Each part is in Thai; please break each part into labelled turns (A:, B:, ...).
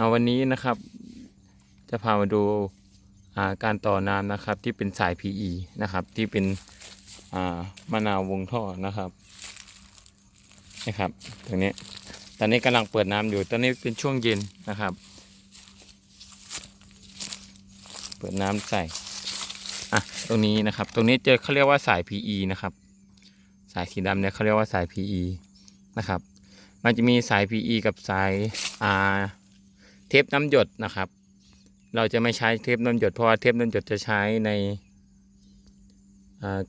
A: เอาวันนี้นะครับ จะพามาดูาการต่อน้ำนะครับ ที่เป็นสาย PE นะครับ ที่เป็นามะนาววงท่อนะครับนะครับตรงนี้ตอนนี้กำลังเปิดน้ำอยู่ตอนนี้เป็นช่วงเย็นนะครับ เปิดน้ำใส่อะตรงนี้นะครับ ตรงนี้เจอเขาเรียกว่าสาย PE นะครับ สายสีดำเนี่ยเขาเรียกว่าสาย PE นะครับ มันจะมีสาย PE กับสายอา เทปน้ำหยดนะครับ เราจะไม่ใช้เทปน้ำหยดเพราะว่าเทปน้ำหยดจะใช้ใน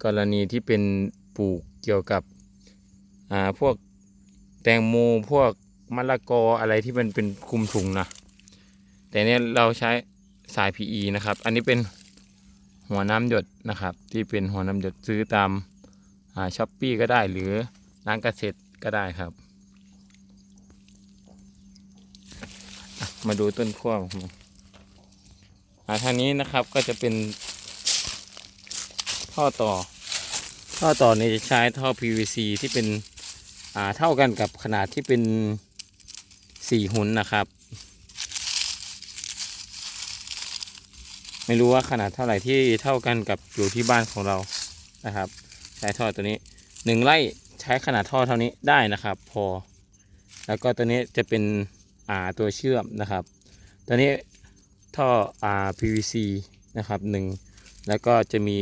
A: กรณีที่เป็นปลูกเกี่ยวกับพวกแตงโมพวกมะละกออะไรที่มันเป็นคลุมถุงนะแต่เนี้ยเราใช้สาย PE นะครับ อันนี้เป็นหัวน้ำหยดนะครับ ที่เป็นหัวน้ำหยดซื้อตามช้อปปี้ก็ได้หรือร้านเกษตรก็ได้ครับอะ มาดูต้นขั้วของมันอ่าทางนี้นะครับก็จะเป็นท่อต่อ ท่อต่อนี้จะใช้ท่อ PVC ที่เป็นอ่าเท่ากันกับขนาดที่เป็นสี่หุ่นนะครับ ไม่รู้ว่าขนาดเท่าไหร่ที่เท่ากันกับอยู่ที่บ้านของเรานะครับ ใช้ท่อตัวนี้หนึ่งไร่ใช้ขนาดท่อเท่านี้ได้นะครับ พอ แล้วก็ตัวนี้จะเป็น อ่าตัวเชื่อมนะครับตัวนี้ท่ออ่า PVC นะครับหนึ่งแล้วก็จะมี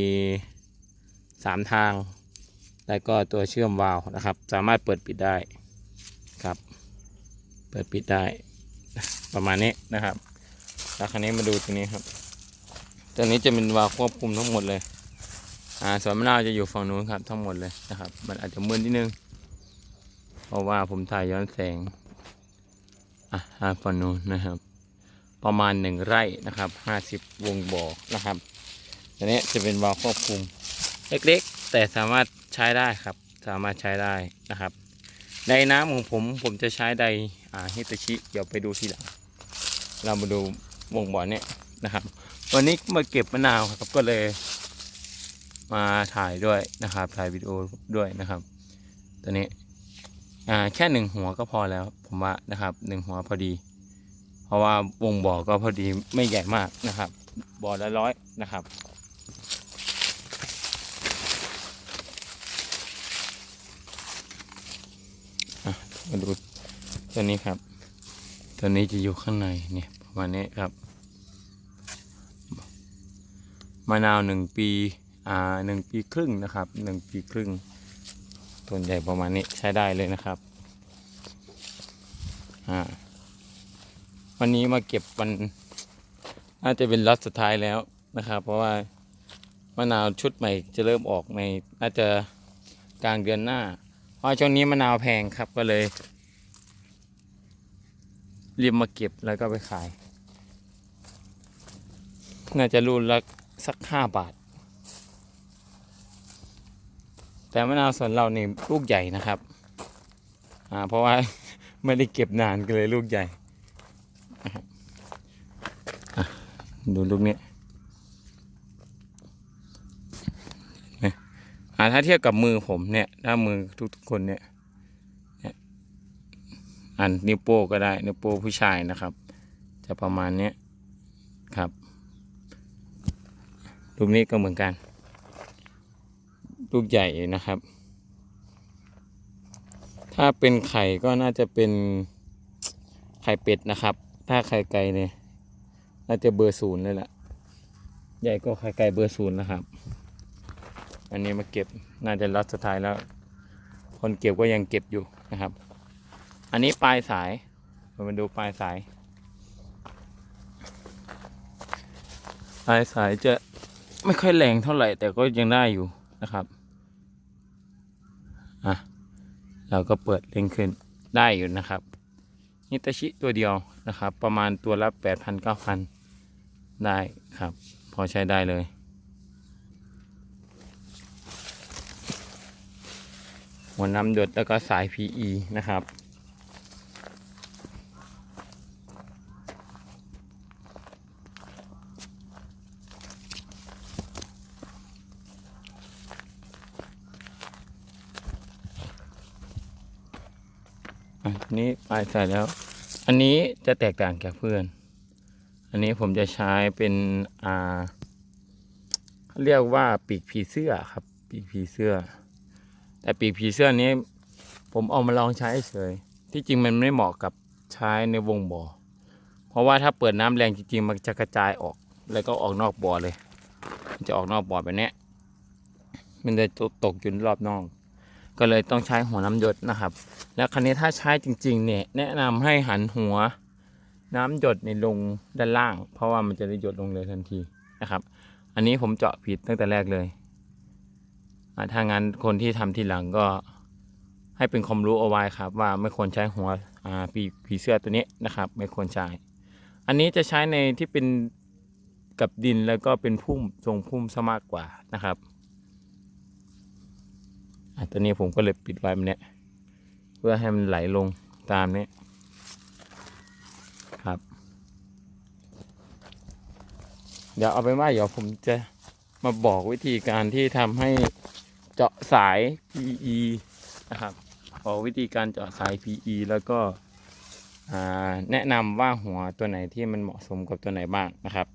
A: สามทาง แล้วก็ตัวเชื่อมวาล์วนะครับ สามารถเปิดปิดได้ครับ เปิดปิดได้ประมาณนี้นะครับแล้วคราวนี้มาดูตัวนี้ครับตัวนี้จะเป็นวาล์วควบคุมทั้งหมดเลยอ่าสวนมะนาวจะอยู่ฝั่งนู้นครับทั้งหมดเลยนะครับ มันอาจจะมืดนิดนึง เพราะว่าผมถ่ายย้อนแสง อะทางฝั่งนู้นนะครับ ประมาณหนึ่งไร่นะครับห้าสิบวงบ่อนะครับตัวนี้จะเป็นวาล์วควบคุมเล็กๆ แต่สามารถใช้ได้ครับ สามารถใช้ได้นะครับไดน้ำของผมผมจะใช้ไดอ่าฮิตาชิเดี๋ยวไปดูทีหลัง เรามาดูวงบ่อเนี่ยนะครับ วันนี้มาเก็บมะนาวครับก็เลยมาถ่ายด้วยนะครับ ถ่ายวิดีโอด้วยนะครับ ตัวนี้ อ่าแค่หนึ่งหัวก็พอแล้ว ผมว่านะครับหนึ่งหัวพอดี เพราะว่าวงบ่อก็พอดีไม่ใหญ่มากนะครับ บ่อละร้อยนะครับอะมาดูตัวนี้ครับ ตัวนี้จะอยู่ข้างในเนี่ยประมาณนี้ครับมะนาวหนึ่งปี อ่าหนึ่งปีครึ่งนะครับหนึ่งปีครึ่ง ต้นใหญ่ประมาณนี้ใช้ได้เลยนะครับอ่าวันนี้มาเก็บวันน่าจะเป็นล็อตสุดท้ายแล้วนะครับ เพราะว่ามะนาวชุดใหม่จะเริ่มออกในน่าจะกลางเดือนหน้า เพราะช่วงนี้มะนาวแพงครับก็เลยรีบมาเก็บแล้วก็ไปขาย น่าจะรูละสักห้าบาท แต่มะนาวสวนเรานี่ลูกใหญ่นะครับ อ่า เพราะว่า ไม่ได้เก็บนานก็เลยลูกใหญ่ ดูลูกนี้นไหมอ่าถ้าเทียบกับมือผมเนี่ย ถ้ามือทุกๆคนเนี่ย อันนิ้วโป้ก็ได้นิ้วโป้ผู้ชายนะครับ จะประมาณเนี้ยครับลูกนี้ก็เหมือนกัน ลูกใหญ่นะครับ ถ้าเป็นไข่ก็น่าจะเป็นไข่เป็ดนะครับ ถ้าไข่ไก่เนี่ยน่าจะเบอร์ศูนย์เลยแหละใหญ่ก็ไข่ไก่เบอร์ศูนย์นะครับ อันนี้มาเก็บน่าจะรัดสุดท้ายแล้ว คนเก็บก็ยังเก็บอยู่นะครับ อันนี้ปลายสายเรามาดูปลายสาย ปลายสายจะไม่ค่อยแรงเท่าไหร่แต่ก็ยังได้อยู่นะครับ อะเราก็เปิดเร่งขึ้นได้อยู่นะครับนิตาชิตัวเดียวนะครับ ประมาณตัวละแปดพันเก้าพันได้ครับ พอใช้ได้เลยหัวน้ำหยดแล้วก็สาย PE นะครับ อันนี้ปลายใส่แล้ว อันนี้จะแตกต่างจากเพื่อน อันนี้ผมจะใช้เป็นอ่าเรียกว่าปีกผีเสื้อครับ ปีกผีเสื้อ แต่ปีกผีเสื้อนี้ ผมเอามาลองใช้เฉย ที่จริงมันไม่เหมาะกับใช้ในวงบ่อ เพราะว่าถ้าเปิดน้ำแรงจริงๆ มันจะกระจายออก แล้วก็ออกนอกบ่อเลย มันจะออกนอกบ่อแบบเนี้ยมันจะตกอยู่รอบนอก ก็เลยต้องใช้หัวน้ำหยดนะครับ แล้วครั้นี้ถ้าใช้จริงๆเนี่ยแนะนำให้หันหัวน้ำหยดในลงด้านล่าง เพราะว่ามันจะได้หยดลงเลยทันทีนะครับ อันนี้ผมเจาะผิดตั้งแต่แรกเลยถ้างั้นคนที่ทำทีหลังก็ให้เป็นความรู้เอาไว้ครับว่าไม่ควรใช้หัวปีผีเสื้อตัวนี้นะครับ ไม่ควรใช้ อันนี้จะใช้ในที่เป็นกับดินแล้วก็เป็นพุ่มทรงพุ่มซะมากกว่านะครับ ตัวนี้ผมก็เลยปิดไว้แบบเนี้ยเพื่อให้มันไหลลงตามนี้ครับ เดี๋ยวเอาไปว่าเดี๋ยวผมจะมาบอกวิธีการที่ทำให้เจาะสาย PE นะครับบอกวิธีการเจาะสาย PE แล้วก็แนะนำว่าหัวตัวไหนที่มันเหมาะสมกับตัวไหนบ้างนะครับ